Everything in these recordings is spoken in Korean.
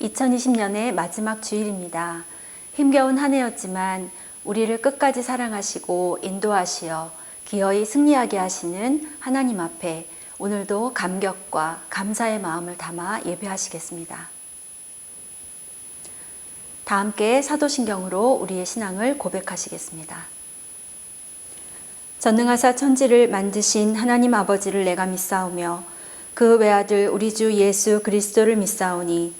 2020년의 마지막 주일입니다. 힘겨운 한 해였지만 우리를 끝까지 사랑하시고 인도하시어 기어이 승리하게 하시는 하나님 앞에 오늘도 감격과 감사의 마음을 담아 예배하시겠습니다. 다 함께 사도신경으로 우리의 신앙을 고백하시겠습니다. 전능하사 천지를 만드신 하나님 아버지를 내가 믿사오며 그 외아들 우리 주 예수 그리스도를 믿사오니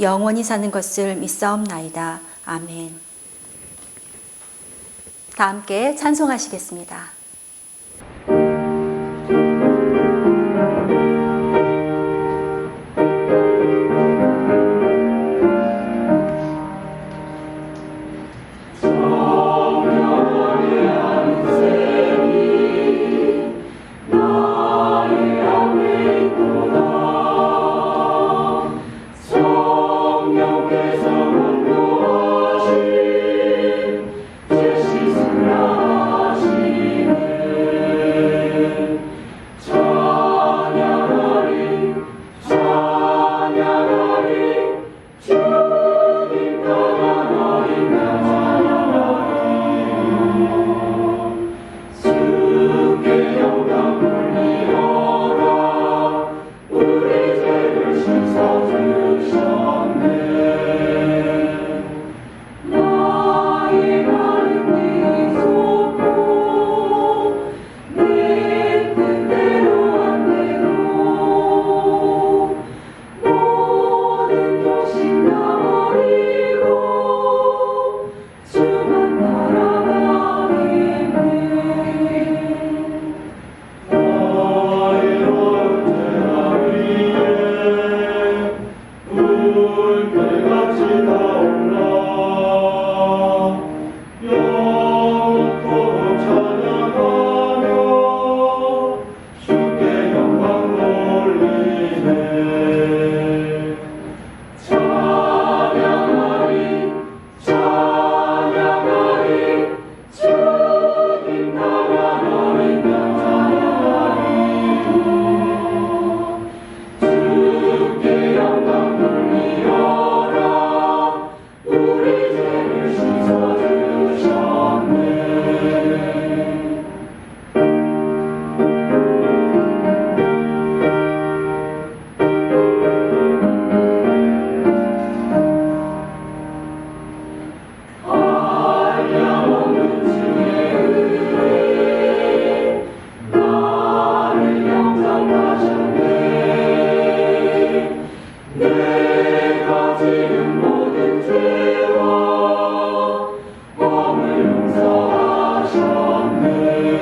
영원히 사는 것을 믿사옵나이다. 아멘. 다 함께 찬송하시겠습니다.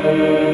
이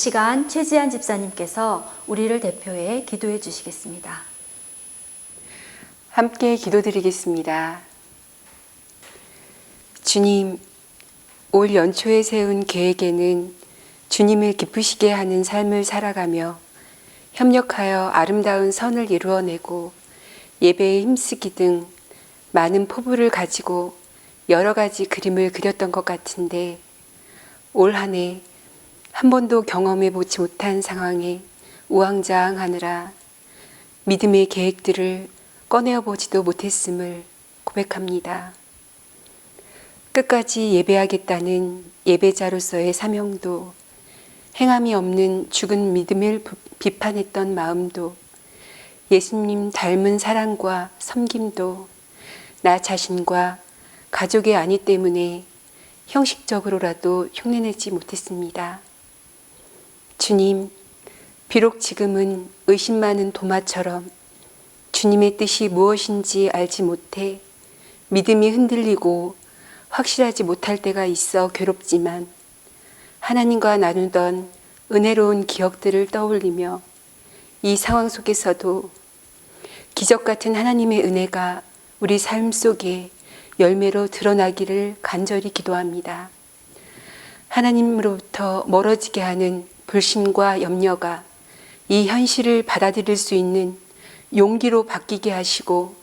시간 최지한 집사님께서 우리를 대표해 기도해 주시겠습니다. 함께 기도드리겠습니다. 주님, 올 연초에 세운 계획에는 주님을 기쁘시게 하는 삶을 살아가며 협력하여 아름다운 선을 이루어내고 예배에 힘쓰기 등 많은 포부를 가지고 여러 가지 그림을 그렸던 것 같은데 올 한해 한 번도 경험해 보지 못한 상황에 우왕좌왕하느라 믿음의 계획들을 꺼내어 보지도 못했음을 고백합니다. 끝까지 예배하겠다는 예배자로서의 사명도 행함이 없는 죽은 믿음을 부- 비판했던 마음도 예수님 닮은 사랑과 섬김도 나 자신과 가족의 안위 때문에 형식적으로라도 흉내내지 못했습니다. 주님, 비록 지금은 의심 많은 도마처럼 주님의 뜻이 무엇인지 알지 못해 믿음이 흔들리고 확실하지 못할 때가 있어 괴롭지만 하나님과 나누던 은혜로운 기억들을 떠올리며 이 상황 속에서도 기적 같은 하나님의 은혜가 우리 삶 속에 열매로 드러나기를 간절히 기도합니다. 하나님으로부터 멀어지게 하는 불신과 염려가 이 현실을 받아들일 수 있는 용기로 바뀌게 하시고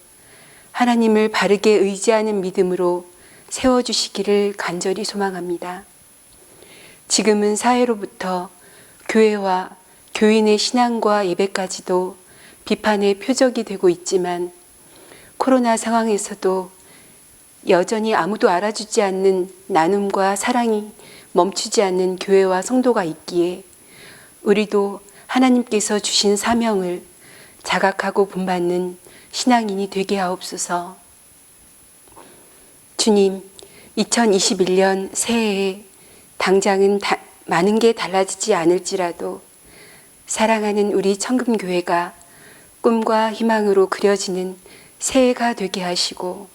하나님을 바르게 의지하는 믿음으로 세워주시기를 간절히 소망합니다. 지금은 사회로부터 교회와 교인의 신앙과 예배까지도 비판의 표적이 되고 있지만 코로나 상황에서도 여전히 아무도 알아주지 않는 나눔과 사랑이 멈추지 않는 교회와 성도가 있기에 우리도 하나님께서 주신 사명을 자각하고 본받는 신앙인이 되게 하옵소서. 주님, 2021년 새해에 당장은 다- 많은 게 달라지지 않을지라도 사랑하는 우리 청금교회가 꿈과 희망으로 그려지는 새해가 되게 하시고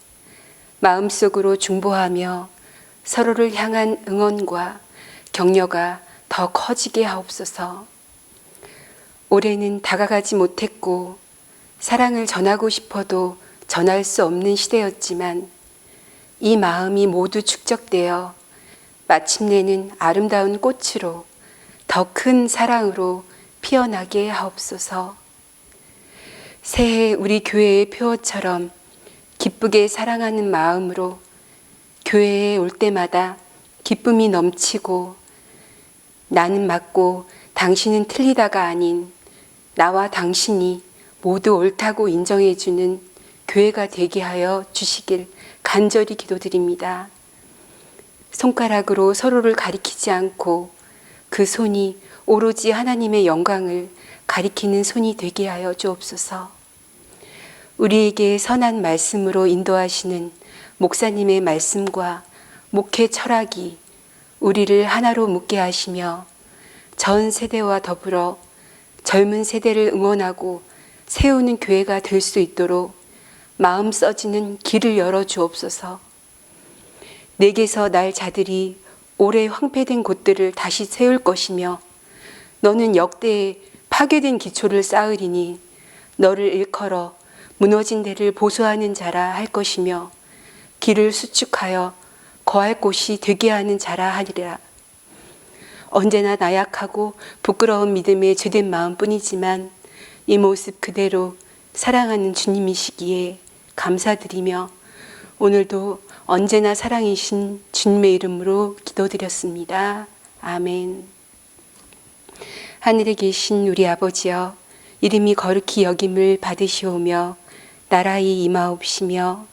마음속으로 중보하며 서로를 향한 응원과 격려가 더 커지게 하옵소서. 올해는 다가가지 못했고 사랑을 전하고 싶어도 전할 수 없는 시대였지만 이 마음이 모두 축적되어 마침내는 아름다운 꽃으로 더 큰 사랑으로 피어나게 하옵소서. 새해 우리 교회의 표어처럼 기쁘게 사랑하는 마음으로 교회에 올 때마다 기쁨이 넘치고 나는 맞고 당신은 틀리다가 아닌 나와 당신이 모두 옳다고 인정해주는 교회가 되게 하여 주시길 간절히 기도드립니다. 손가락으로 서로를 가리키지 않고 그 손이 오로지 하나님의 영광을 가리키는 손이 되게 하여 주옵소서. 우리에게 선한 말씀으로 인도하시는 목사님의 말씀과 목회 철학이 우리를 하나로 묶게 하시며 전 세대와 더불어 젊은 세대를 응원하고 세우는 교회가 될 수 있도록 마음 써지는 길을 열어 주옵소서. 내게서 날 자들이 오래 황폐된 곳들을 다시 세울 것이며 너는 역대에 파괴된 기초를 쌓으리니 너를 일컬어 무너진 데를 보수하는 자라 할 것이며 길을 수축하여 거할 곳이 되게 하는 자라 하리라. 언제나 나약하고 부끄러운 믿음의 죄된 마음뿐이지만 이 모습 그대로 사랑하는 주님이시기에 감사드리며 오늘도 언제나 사랑이신 주님의 이름으로 기도드렸습니다. 아멘. 하늘에 계신 우리 아버지여 이름이 거룩히 여김을 받으시오며 나라의 임하옵시며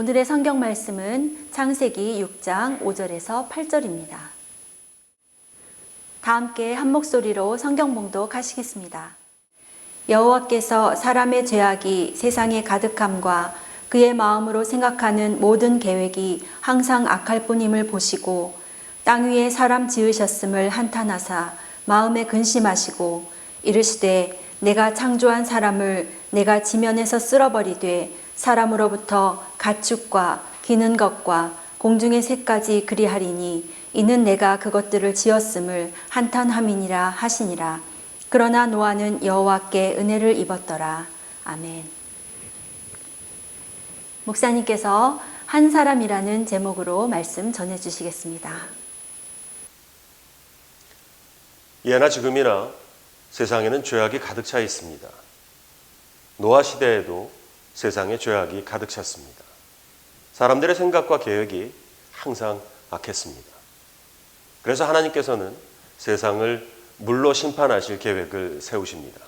오늘의 성경 말씀은 창세기 6장 5절에서 8절입니다. 다 함께 한 목소리로 성경 봉독하시겠습니다. 여호와께서 사람의 죄악이 세상에 가득함과 그의 마음으로 생각하는 모든 계획이 항상 악할 뿐임을 보시고 땅 위에 사람 지으셨음을 한탄하사 마음에 근심하시고 이르시되 내가 창조한 사람을 내가 지면에서 쓸어버리되 사람으로부터 가축과 기는 것과 공중의 새까지 그리하리니 이는 내가 그것들을 지었음을 한탄함이니라 하시니라 그러나 노아는 여호와께 은혜를 입었더라 아멘 목사님께서 한 사람이라는 제목으로 말씀 전해 주시겠습니다. 예나 지금이나 세상에는 죄악이 가득 차 있습니다. 노아 시대에도 세상에 죄악이 가득 찼습니다. 사람들의 생각과 계획이 항상 악했습니다. 그래서 하나님께서는 세상을 물로 심판하실 계획을 세우십니다.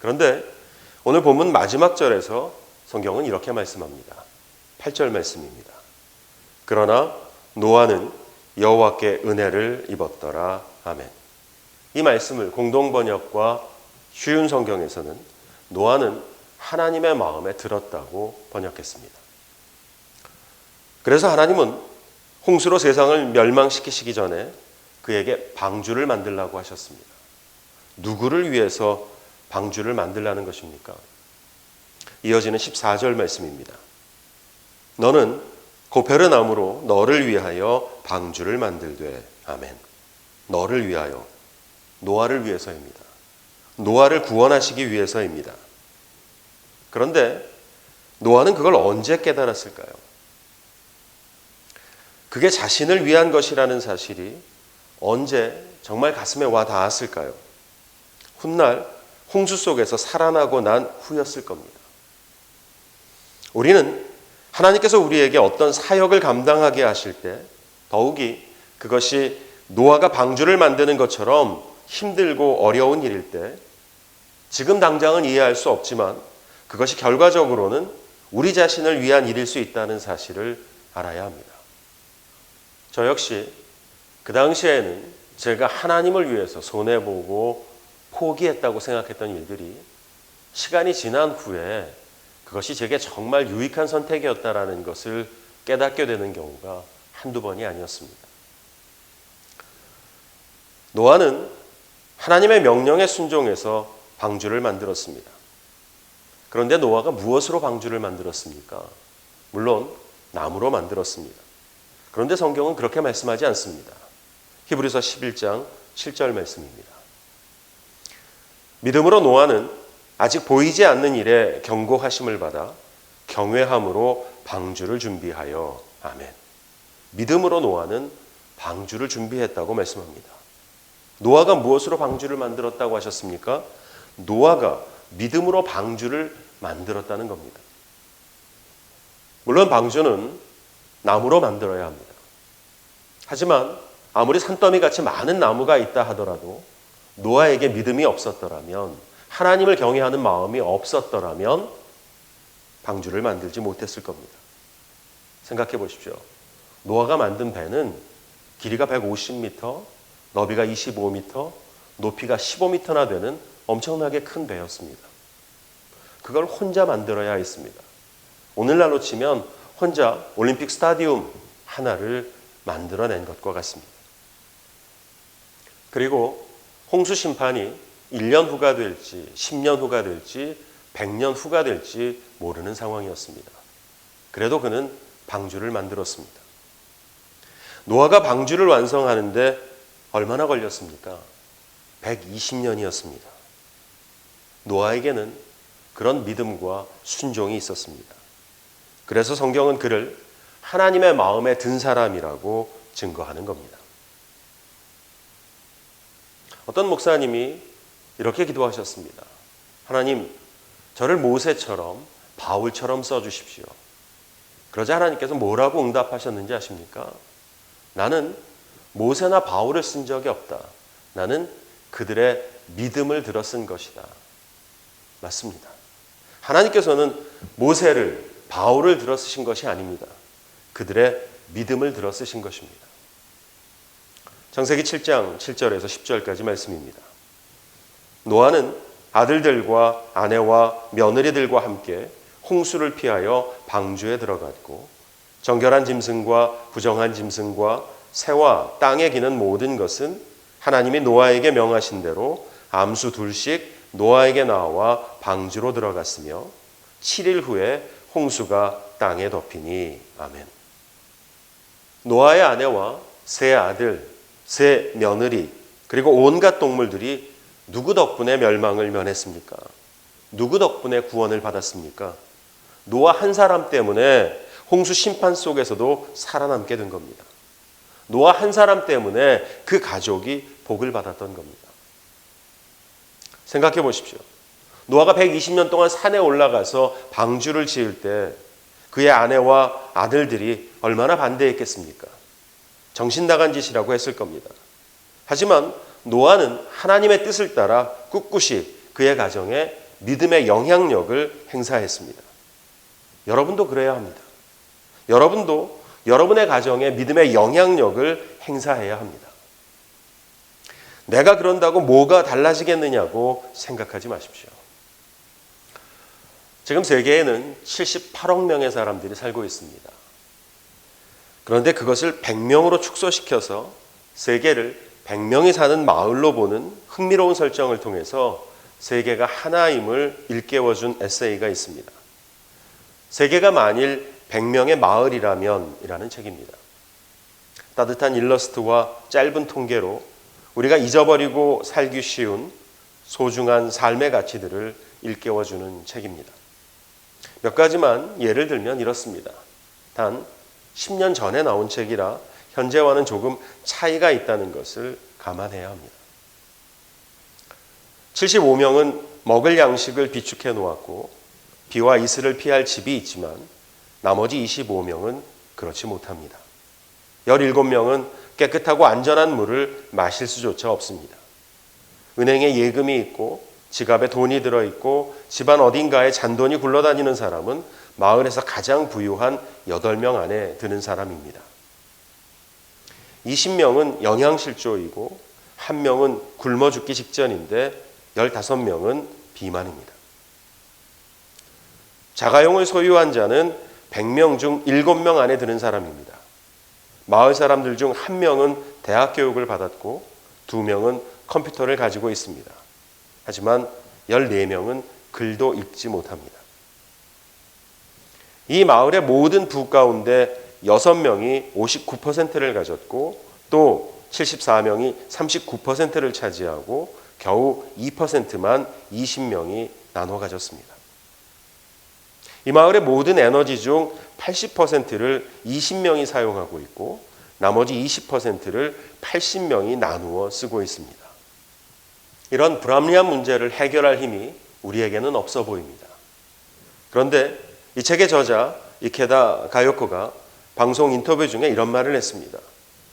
그런데 오늘 본문 마지막 절에서 성경은 이렇게 말씀합니다. 8절 말씀입니다. 그러나 노아는 여호와께 은혜를 입었더라. 아멘. 이 말씀을 공동 번역과 쉬운 성경에서는 노아는 하나님의 마음에 들었다고 번역했습니다. 그래서 하나님은 홍수로 세상을 멸망시키시기 전에 그에게 방주를 만들라고 하셨습니다. 누구를 위해서 방주를 만들라는 것입니까? 이어지는 14절 말씀입니다. 너는 고페르나무로 너를 위하여 방주를 만들되 아멘. 너를 위하여 노아를 위해서입니다. 노아를 구원하시기 위해서입니다. 그런데 노아는 그걸 언제 깨달았을까요? 그게 자신을 위한 것이라는 사실이 언제 정말 가슴에 와 닿았을까요? 훗날 홍수 속에서 살아나고 난 후였을 겁니다. 우리는 하나님께서 우리에게 어떤 사역을 감당하게 하실 때 더욱이 그것이 노아가 방주를 만드는 것처럼 힘들고 어려운 일일 때 지금 당장은 이해할 수 없지만 그것이 결과적으로는 우리 자신을 위한 일일 수 있다는 사실을 알아야 합니다. 저 역시 그 당시에는 제가 하나님을 위해서 손해보고 포기했다고 생각했던 일들이 시간이 지난 후에 그것이 제게 정말 유익한 선택이었다라는 것을 깨닫게 되는 경우가 한두 번이 아니었습니다. 노아는 하나님의 명령에 순종해서 방주를 만들었습니다. 그런데 노아가 무엇으로 방주를 만들었습니까? 물론 나무로 만들었습니다. 그런데 성경은 그렇게 말씀하지 않습니다. 히브리서 11장 7절 말씀입니다. 믿음으로 노아는 아직 보이지 않는 일에 경고하심을 받아 경외함으로 방주를 준비하여 아멘. 믿음으로 노아는 방주를 준비했다고 말씀합니다. 노아가 무엇으로 방주를 만들었다고 하셨습니까? 노아가 믿음으로 방주를 만들었다는 겁니다. 물론 방주는 나무로 만들어야 합니다. 하지만 아무리 산더미 같이 많은 나무가 있다 하더라도 노아에게 믿음이 없었더라면 하나님을 경외하는 마음이 없었더라면 방주를 만들지 못했을 겁니다. 생각해 보십시오. 노아가 만든 배는 길이가 150m, 너비가 25m, 높이가 15m나 되는 엄청나게 큰 배였습니다. 그걸 혼자 만들어야 했습니다. 오늘날로 치면 혼자 올림픽 스타디움 하나를 만들어낸 것과 같습니다. 그리고 홍수 심판이 1년 후가 될지, 10년 후가 될지, 100년 후가 될지 모르는 상황이었습니다. 그래도 그는 방주를 만들었습니다. 노아가 방주를 완성하는데 얼마나 걸렸습니까? 120년이었습니다. 노아에게는 그런 믿음과 순종이 있었습니다. 그래서 성경은 그를 하나님의 마음에 든 사람이라고 증거하는 겁니다. 어떤 목사님이 이렇게 기도하셨습니다. 하나님, 저를 모세처럼 바울처럼 써주십시오. 그러자 하나님께서 뭐라고 응답하셨는지 아십니까? 나는 모세나 바울을 쓴 적이 없다. 나는 그들의 믿음을 들어 쓴 것이다. 맞습니다. 하나님께서는 모세를 바울을 들어 쓰신 것이 아닙니다. 그들의 믿음을 들어 쓰신 것입니다. 창세기 7장 7절에서 10절까지 말씀입니다. 노아는 아들들과 아내와 며느리들과 함께 홍수를 피하여 방주에 들어갔고 정결한 짐승과 부정한 짐승과 새와 땅에 기는 모든 것은 하나님이 노아에게 명하신 대로 암수 둘씩 노아에게 나와 방주로 들어갔으며 7일 후에 홍수가 땅에 덮이니 아멘. 노아의 아내와 세 아들, 세 며느리, 그리고 온갖 동물들이 누구 덕분에 멸망을 면했습니까? 누구 덕분에 구원을 받았습니까? 노아 한 사람 때문에 홍수 심판 속에서도 살아남게 된 겁니다. 노아 한 사람 때문에 그 가족이 복을 받았던 겁니다. 생각해 보십시오. 노아가 120년 동안 산에 올라가서 방주를 지을 때 그의 아내와 아들들이 얼마나 반대했겠습니까? 정신 나간 짓이라고 했을 겁니다. 하지만 노아는 하나님의 뜻을 따라 꿋꿋이 그의 가정에 믿음의 영향력을 행사했습니다. 여러분도 그래야 합니다. 여러분도 여러분의 가정에 믿음의 영향력을 행사해야 합니다. 내가 그런다고 뭐가 달라지겠느냐고 생각하지 마십시오. 지금 세계에는 78억 명의 사람들이 살고 있습니다. 그런데 그것을 100명으로 축소시켜서 세계를 100명이 사는 마을로 보는 흥미로운 설정을 통해서 세계가 하나임을 일깨워준 에세이가 있습니다. 세계가 만일 100명의 마을이라면 이라는 책입니다. 따뜻한 일러스트와 짧은 통계로 우리가 잊어버리고 살기 쉬운 소중한 삶의 가치들을 일깨워주는 책입니다. 몇 가지만 예를 들면 이렇습니다. 단 10년 전에 나온 책이라 현재와는 조금 차이가 있다는 것을 감안해야 합니다. 75명은 먹을 양식을 비축해 놓았고 비와 이슬을 피할 집이 있지만 나머지 25명은 그렇지 못합니다. 17명은 깨끗하고 안전한 물을 마실 수조차 없습니다. 은행에 예금이 있고 지갑에 돈이 들어 있고 집안 어딘가에 잔돈이 굴러다니는 사람은 마을에서 가장 부유한 8명 안에 드는 사람입니다. 20명은 영양실조이고 1명은 굶어 죽기 직전인데 15명은 비만입니다. 자가용을 소유한 자는 100명 중 7명 안에 드는 사람입니다. 마을 사람들 중 1명은 대학 교육을 받았고 2명은 컴퓨터를 가지고 있습니다. 하지만 14명은 글도 읽지 못합니다. 이 마을의 모든 부 가운데 6명이 59%를 가졌고 또 74명이 39%를 차지하고 겨우 2%만 20명이 나눠 가졌습니다. 이 마을의 모든 에너지 중 80%를 20명이 사용하고 있고 나머지 20%를 80명이 나누어 쓰고 있습니다. 이런 불합리한 문제를 해결할 힘이 우리에게는 없어 보입니다. 그런데 이 책의 저자 이케다 가요코가 방송 인터뷰 중에 이런 말을 했습니다.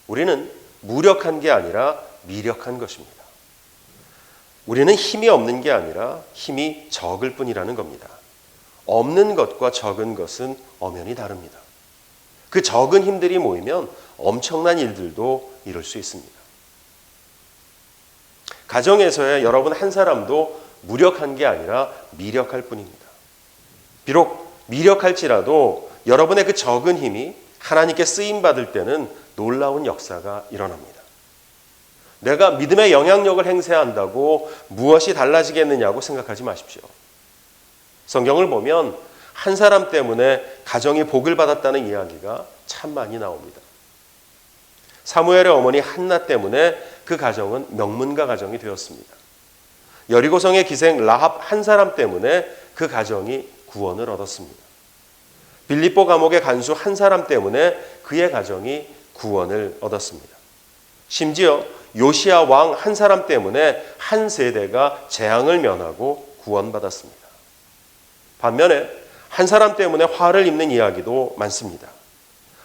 우리는 무력한 게 아니라 미력한 것입니다. 우리는 힘이 없는 게 아니라 힘이 적을 뿐이라는 겁니다. 없는 것과 적은 것은 엄연히 다릅니다. 그 적은 힘들이 모이면 엄청난 일들도 이룰 수 있습니다. 가정에서의 여러분 한 사람도 무력한 게 아니라 미력할 뿐입니다. 비록 미력할지라도 여러분의 그 적은 힘이 하나님께 쓰임 받을 때는 놀라운 역사가 일어납니다. 내가 믿음의 영향력을 행사한다고 무엇이 달라지겠느냐고 생각하지 마십시오. 성경을 보면 한 사람 때문에 가정이 복을 받았다는 이야기가 참 많이 나옵니다. 사무엘의 어머니 한나 때문에 그 가정은 명문가 가정이 되었습니다. 여리고성의 기생 라합 한 사람 때문에 그 가정이 구원을 얻었습니다. 빌립보 감옥의 간수 한 사람 때문에 그의 가정이 구원을 얻었습니다. 심지어 요시아 왕 한 사람 때문에 한 세대가 재앙을 면하고 구원받았습니다. 반면에 한 사람 때문에 화를 입는 이야기도 많습니다.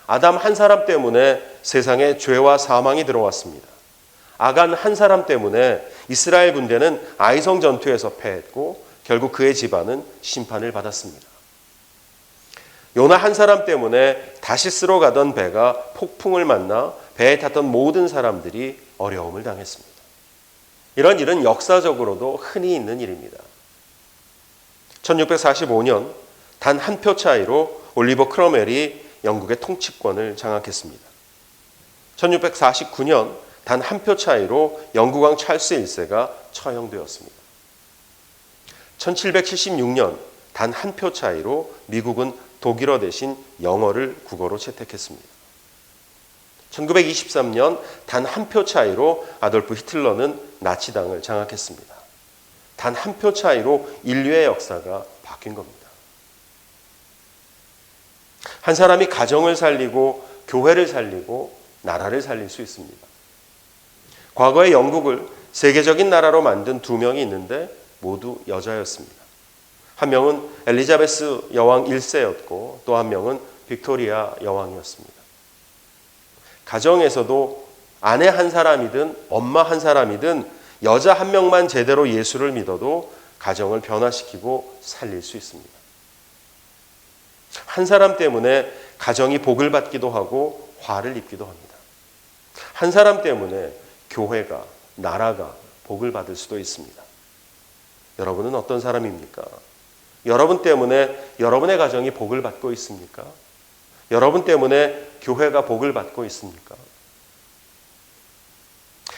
아담 한 사람 때문에 세상에 죄와 사망이 들어왔습니다. 아간 한 사람 때문에 이스라엘 군대는 아이성 전투에서 패했고 결국 그의 집안은 심판을 받았습니다. 요나 한 사람 때문에 다시스로 가던 배가 폭풍을 만나 배에 탔던 모든 사람들이 어려움을 당했습니다. 이런 일은 역사적으로도 흔히 있는 일입니다. 1645년 단 한 표 차이로 올리버 크로멜이 영국의 통치권을 장악했습니다. 1649년 단 한 표 차이로 영국왕 찰스 1세가 처형되었습니다. 1776년 단 한 표 차이로 미국은 독일어 대신 영어를 국어로 채택했습니다. 1923년 단 한 표 차이로 아돌프 히틀러는 나치당을 장악했습니다. 단 한 표 차이로 인류의 역사가 바뀐 겁니다. 1945년 단한표 차이로 미국은 독일어 대신 영어를 국어로 채택했습니다. 1923년 단한표 차이로 아돌프 히틀러는 나치당을 장악했습니다. 단한표 차이로 인류의 역사가 바뀐 겁니다. 1945년 단한표 차이로 한 사람이 가정을 살리고 교회를 살리고 나라를 살릴 수 있습니다. 과거에 영국을 세계적인 나라로 만든 두 명이 있는데 모두 여자였습니다. 한 명은 엘리자베스 여왕 1세였고 또 한 명은 빅토리아 여왕이었습니다. 가정에서도 아내 한 사람이든 엄마 한 사람이든 여자 한 명만 제대로 예수를 믿어도 가정을 변화시키고 살릴 수 있습니다. 한 사람 때문에 가정이 복을 받기도 하고 화를 입기도 합니다. 한 사람 때문에 교회가, 나라가 복을 받을 수도 있습니다. 여러분은 어떤 사람입니까? 여러분 때문에 여러분의 가정이 복을 받고 있습니까? 여러분 때문에 교회가 복을 받고 있습니까?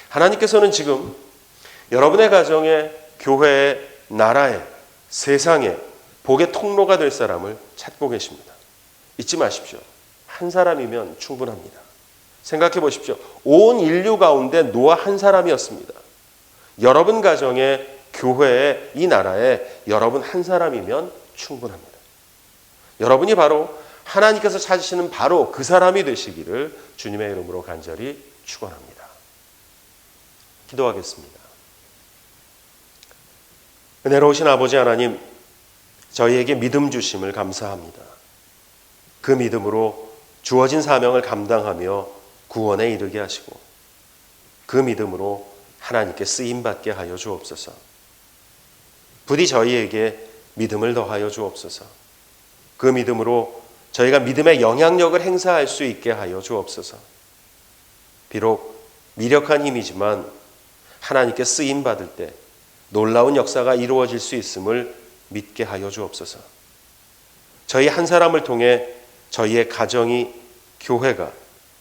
하나님께서는 지금 여러분의 가정에, 교회에, 나라에, 세상에 복의 통로가 될 사람을 찾고 계십니다. 잊지 마십시오. 한 사람이면 충분합니다. 생각해 보십시오. 온 인류 가운데 노아 한 사람이었습니다. 여러분 가정에, 교회에, 이 나라에 여러분 한 사람이면 충분합니다. 여러분이 바로 하나님께서 찾으시는 바로 그 사람이 되시기를 주님의 이름으로 간절히 축원합니다. 기도하겠습니다. 은혜로우신 아버지 하나님, 저희에게 믿음 주심을 감사합니다. 그 믿음으로 주어진 사명을 감당하며 구원에 이르게 하시고 그 믿음으로 하나님께 쓰임 받게 하여 주옵소서. 부디 저희에게 믿음을 더하여 주옵소서. 그 믿음으로 저희가 믿음의 영향력을 행사할 수 있게 하여 주옵소서. 비록 미력한 힘이지만 하나님께 쓰임 받을 때 놀라운 역사가 이루어질 수 있음을 믿게 하여 주옵소서. 저희 한 사람을 통해 저희의 가정이 교회가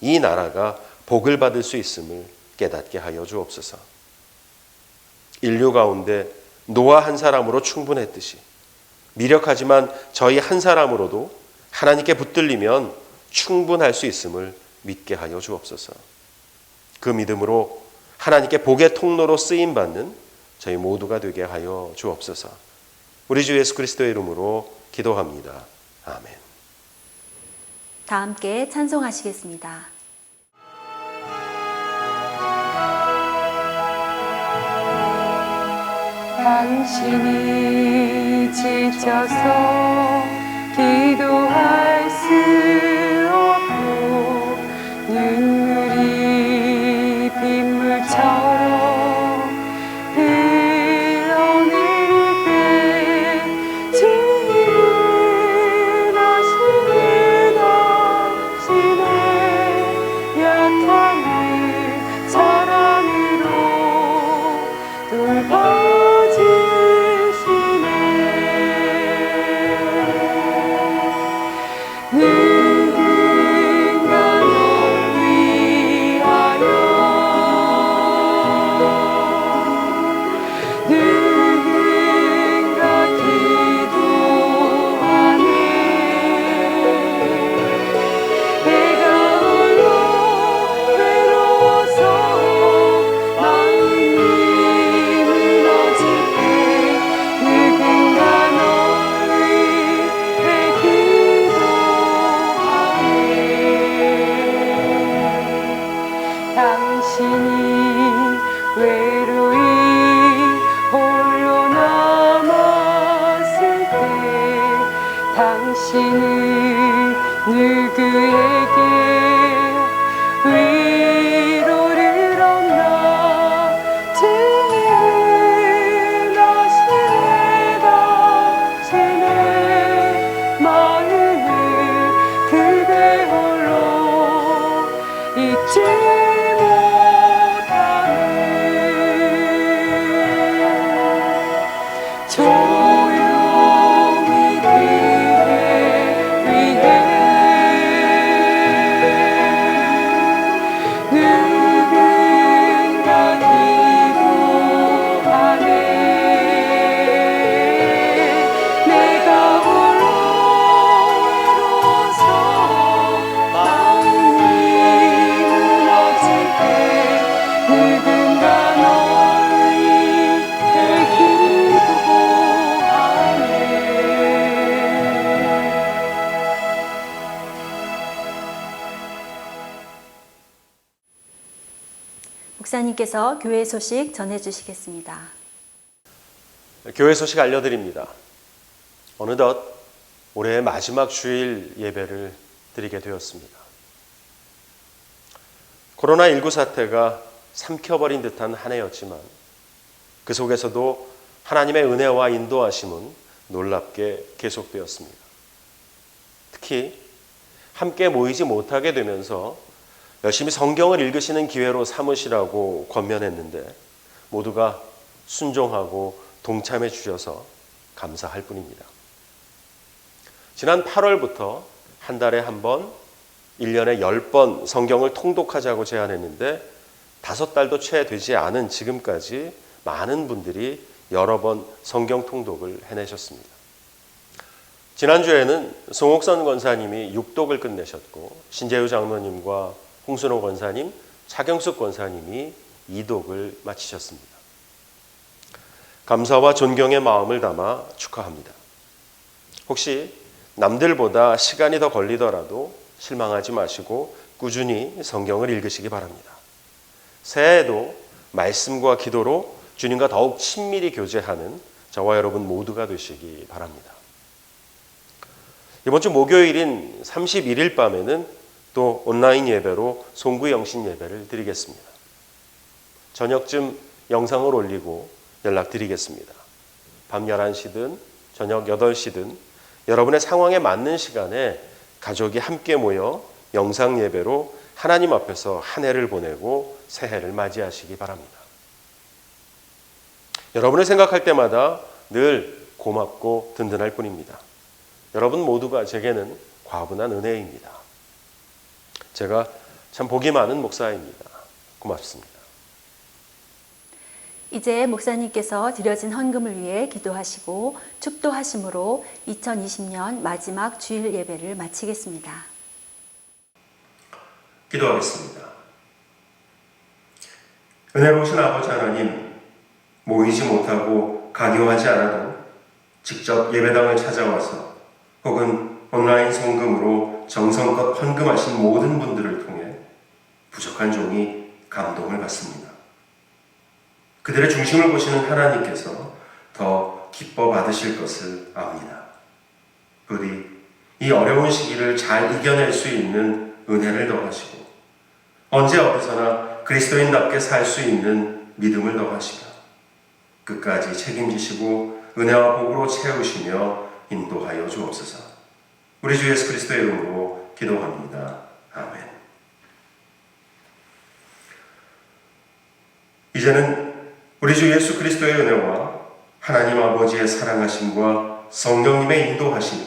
이 나라가 복을 받을 수 있음을 깨닫게 하여 주옵소서. 인류 가운데 노아 한 사람으로 충분했듯이 미력하지만 저희 한 사람으로도 하나님께 붙들리면 충분할 수 있음을 믿게 하여 주옵소서. 그 믿음으로 하나님께 복의 통로로 쓰임 받는 저희 모두가 되게 하여 주옵소서. 우리 주 예수 그리스도의 이름으로 기도합니다. 아멘. 다 함께 찬송하시겠습니다. 당신이 지쳐서 기도할 누구 목사님께서 교회 소식 전해 주시겠습니다. 교회 소식 알려드립니다. 어느덧 올해의 마지막 주일 예배를 드리게 되었습니다. 코로나19 사태가 삼켜버린 듯한 한 해였지만 그 속에서도 하나님의 은혜와 인도하심은 놀랍게 계속되었습니다. 특히 함께 모이지 못하게 되면서 열심히 성경을 읽으시는 기회로 삼으시라고 권면했는데 모두가 순종하고 동참해 주셔서 감사할 뿐입니다. 지난 8월부터 한 달에 한 번, 1년에 10번 성경을 통독하자고 제안했는데 다섯 달도 채 되지 않은 지금까지 많은 분들이 여러 번 성경 통독을 해내셨습니다. 지난주에는 송옥선 권사님이 육독을 끝내셨고 신재유 장로님과 홍순호 권사님, 차경숙 권사님이 이독을 마치셨습니다. 감사와 존경의 마음을 담아 축하합니다. 혹시 남들보다 시간이 더 걸리더라도 실망하지 마시고 꾸준히 성경을 읽으시기 바랍니다. 새해에도 말씀과 기도로 주님과 더욱 친밀히 교제하는 저와 여러분 모두가 되시기 바랍니다. 이번 주 목요일인 31일 밤에는 또 온라인 예배로 송구 영신 예배를 드리겠습니다. 저녁쯤 영상을 올리고 연락드리겠습니다. 밤 11시든 저녁 8시든 여러분의 상황에 맞는 시간에 가족이 함께 모여 영상 예배로 하나님 앞에서 한 해를 보내고 새해를 맞이하시기 바랍니다. 여러분을 생각할 때마다 늘 고맙고 든든할 뿐입니다. 여러분 모두가 제게는 과분한 은혜입니다. 제가 참 복이 많은 목사입니다. 고맙습니다. 이제 목사님께서 드려진 헌금을 위해 기도하시고 축도하심으로 2020년 마지막 주일 예배를 마치겠습니다. 기도하겠습니다. 은혜로우신 아버지 하나님, 모이지 못하고 강요하지 않아도 직접 예배당을 찾아와서 혹은 온라인 성금으로 정성껏 헌금하신 모든 분들을 통해 부족한 종이 감동을 받습니다. 그들의 중심을 보시는 하나님께서 더 기뻐 받으실 것을 압니다. 부디 이 어려운 시기를 잘 이겨낼 수 있는 은혜를 더하시고 언제 어디서나 그리스도인답게 살 수 있는 믿음을 더하시며 끝까지 책임지시고 은혜와 복으로 채우시며 인도하여 주옵소서. 우리 주 예수 그리스도의 이름으로 기도합니다. 아멘. 이제는 우리 주 예수 그리스도의 은혜와 하나님 아버지의 사랑하심과 성령님의 인도하심,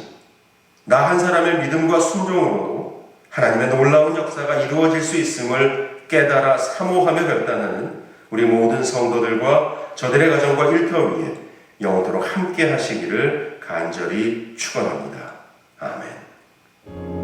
나 한 사람의 믿음과 순종으로도 하나님의 놀라운 역사가 이루어질 수 있음을 깨달아 사모하며 결단하는 우리 모든 성도들과 저들의 가정과 일터 위에 영원토록 함께 하시기를 간절히 축원합니다. Amém.